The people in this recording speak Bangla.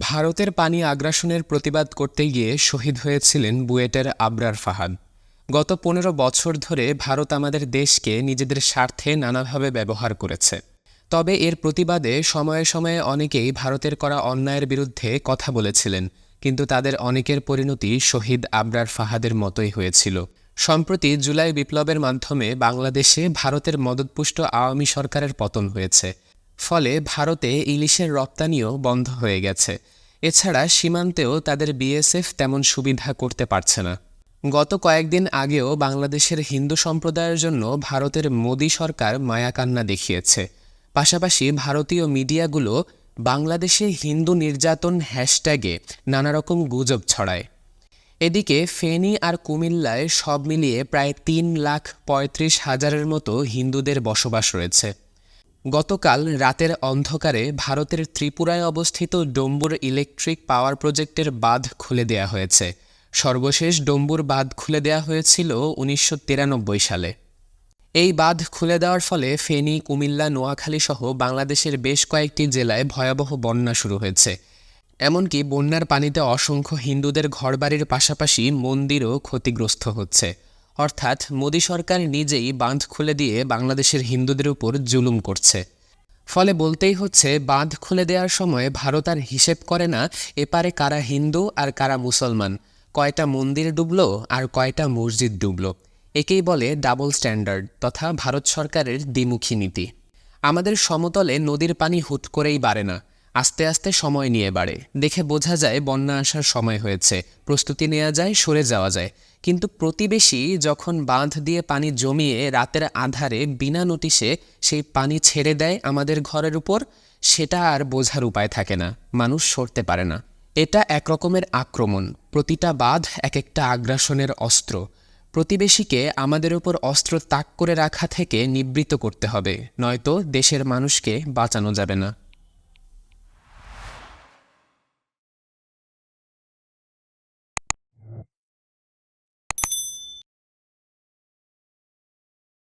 ভারতের পানি আগ্রাসনের প্রতিবাদ করতে গিয়ে শহীদ হয়েছিলেন বুয়েটের আবরার ফাহাদ। গত পনেরো বছর ধরে ভারত আমাদের দেশকে নিজেদের স্বার্থে নানাভাবে ব্যবহার করেছে। তবে এর প্রতিবাদে সময়ে সময়ে অনেকেই ভারতের করা অন্যায়ের বিরুদ্ধে কথা বলেছিলেন, কিন্তু তাদের অনেকের পরিণতি শহীদ আবরার ফাহাদের মতোই হয়েছিল। সম্প্রতি জুলাই বিপ্লবের মাধ্যমে বাংলাদেশে ভারতের মদতপুষ্ট আওয়ামী সরকারের পতন হয়েছে। ফলে ভারতে ইলিশের রপ্তানিও বন্ধ হয়ে গেছে। এছাড়া সীমান্তেও তাদের বিএসএফ তেমন সুবিধা করতে পারছে না। গত কয়েকদিন আগেও বাংলাদেশের হিন্দু সম্প্রদায়ের জন্য ভারতের মোদী সরকার মায়াকান্না দেখিয়েছে। পাশাপাশি ভারতীয় মিডিয়াগুলো বাংলাদেশে হিন্দু নির্যাতন হ্যাশট্যাগে নানারকম গুজব ছড়ায়। এদিকে ফেনী আর কুমিল্লায় সব মিলিয়ে প্রায় তিন লাখ পঁয়ত্রিশ হাজারের মতো হিন্দুদের বসবাস রয়েছে। গতকাল রাতের অন্ধকারে ভারতের ত্রিপুরায় অবস্থিত ডম্বুর ইলেকট্রিক পাওয়ার প্রজেক্টের বাঁধ খুলে দেয়া হয়েছে। সর্বশেষ ডম্বুর বাঁধ খুলে দেয়া হয়েছিল উনিশশো তিরানব্বই সালে। এই বাঁধ খুলে দেওয়ার ফলে ফেনী, কুমিল্লা, নোয়াখালী সহ বাংলাদেশের বেশ কয়েকটি জেলায় ভয়াবহ বন্যা শুরু হয়েছে। এমনকি বন্যার পানিতে অসংখ্য হিন্দুদের ঘরবাড়ির পাশাপাশি মন্দিরও ক্ষতিগ্রস্ত হচ্ছে। অর্থাৎ মোদী সরকার নিজেই বাঁধ খুলে দিয়ে বাংলাদেশের হিন্দুদের উপর জুলুম করছে। ফলে বলতেই হচ্ছে, বাঁধ খুলে দেওয়ার সময় ভারত আর হিসেব করে না এপারে কারা হিন্দু আর কারা মুসলমান। কয়টা মন্দির ডুবলো আর কয়টা মসজিদ ডুবলো। একেই বলে ডাবল স্ট্যান্ডার্ড তথা ভারত সরকারের দ্বিমুখী নীতি। আমাদের সমতলে নদীর পানি হুট করেই বাড়ে না। আস্তে আস্তে সময় নিয়ে বাড়ে। দেখে বোঝা যায় বন্যা আসার সময় হয়েছে। প্রস্তুতি নেওয়া যায়, সরে যাওয়া যায়। কিন্তু প্রতিবেশী যখন বাঁধ দিয়ে পানি জমিয়ে রাতের আধারে বিনা নোটিশে সেই পানি ছেড়ে দেয় আমাদের ঘরের উপর, সেটা আর বোঝার উপায় থাকে না। মানুষ সরতে পারে না। এটা এক রকমের আক্রমণ। প্রতিটা বাঁধ এক একটা আগ্রাসনের অস্ত্র। প্রতিবেশীকে আমাদের উপর অস্ত্র তাক করে রাখা থেকে নিবৃত্ত করতে হবে। নয়তো দেশের মানুষকে বাঁচানো যাবে না।